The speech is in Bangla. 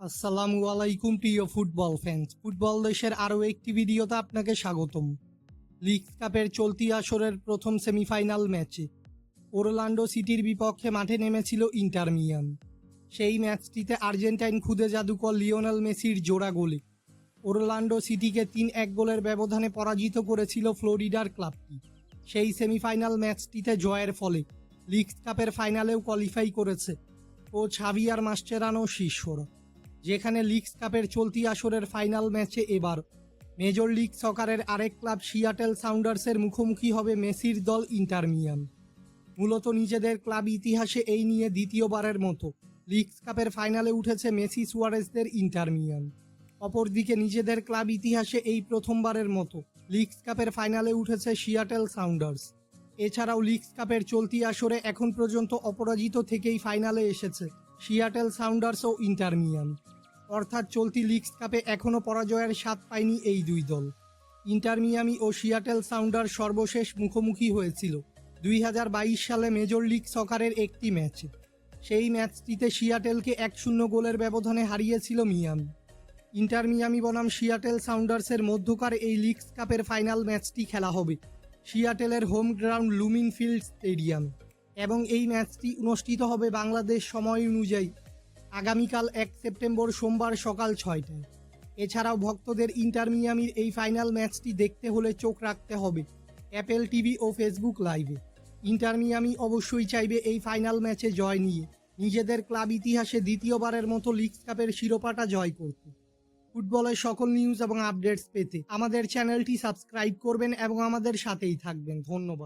আসসালামু আলাইকুম, প্রিয় ফুটবল ফ্যান্স ফুটবল দেশের আরও একটি ভিডিওতে আপনাকে স্বাগতম। লিগ কাপের চলতি আসরের প্রথম সেমিফাইনাল ম্যাচে ওরলান্ডো সিটির বিপক্ষে মাঠে নেমেছিল ইন্টারমিয়ান সেই ম্যাচটিতে আর্জেন্টাইন খুদে জাদুকর লিওনেল মেসির জোড়া গোলে। ওরলান্ডো সিটিকে তিন এক গোলের ব্যবধানে পরাজিত করেছিল ফ্লোরিডার ক্লাবটি। সেই সেমিফাইনাল ম্যাচটিতে জয়ের ফলে লিগ কাপের ফাইনালেও কোয়ালিফাই করেছে। ও ছাভিয়ার মাস্টেরানো শিষ্যরা যেখানে লিগ কাপের চলতি আসরের ফাইনাল ম্যাচে এবার। মেজর লিগ সকারের আরেক ক্লাব সিয়াটেল সাউন্ডার্সের মুখোমুখি হবে মেসির দল ইন্টার মিয়ান। মূলত নিজেদের ক্লাব ইতিহাসে এই নিয়ে দ্বিতীয়বারের মতো লিগ কাপের ফাইনালে উঠেছে মেসি সুয়ারেসদের ইন্টারমিয়ান অপরদিকে নিজেদের ক্লাব ইতিহাসে এই প্রথমবারের মতো লিগ কাপের ফাইনালে উঠেছে সিয়াটেল সাউন্ডার্স। এছাড়াও লিগস কাপের চলতি আসরে এখন পর্যন্ত অপরাজিত থেকেই ফাইনালে এসেছে সিয়াটেল সাউন্ডার্স ও ইন্টার মিয়ান। অর্থাৎ চলতি লিগস কাপে এখনও পরাজয়ের স্বাদ পায়নি এই দুই দল। ইন্টার মিয়ামি ও সিয়াটেল সাউন্ডার সর্বশেষ মুখোমুখি হয়েছিল দুই হাজার বাইশ সালে মেজর লিগ সকারের একটি ম্যাচে। সেই ম্যাচটিতে সিয়াটেলকে এক শূন্য গোলের ব্যবধানে হারিয়েছিল মিয়ামি। ইন্টার মিয়ামি বনাম সিয়াটেল সাউন্ডার্সের মধ্যকার এই লিগস কাপের ফাইনাল ম্যাচটি খেলা হবে সিয়াটেলের home ground Lumen Field stadium. এবং এই ম্যাচটি অনুষ্ঠিত হবে বাংলাদেশ সময় অনুযায়ী আগামীকাল এক সেপ্টেম্বর সোমবার সকাল ছয়টায়। এছাড়াও ভক্তদের ইন্টার মিয়ামির এই ফাইনাল ম্যাচটি দেখতে হলে চোখ রাখতে হবে অ্যাপেল টিভি ও ফেসবুক লাইভে। ইন্টার মিয়ামি অবশ্যই চাইবে এই ফাইনাল ম্যাচে জয় নিয়ে। নিজেদের ক্লাব ইতিহাসে দ্বিতীয়বারের মতো লিগ কাপের শিরোপাটা জয় করতে। ফুটবলের সকল নিউজ এবং আপডেটস পেতে আমাদের চ্যানেলটি সাবস্ক্রাইব করবেন এবং আমাদের সাথেই থাকবেন। ধন্যবাদ।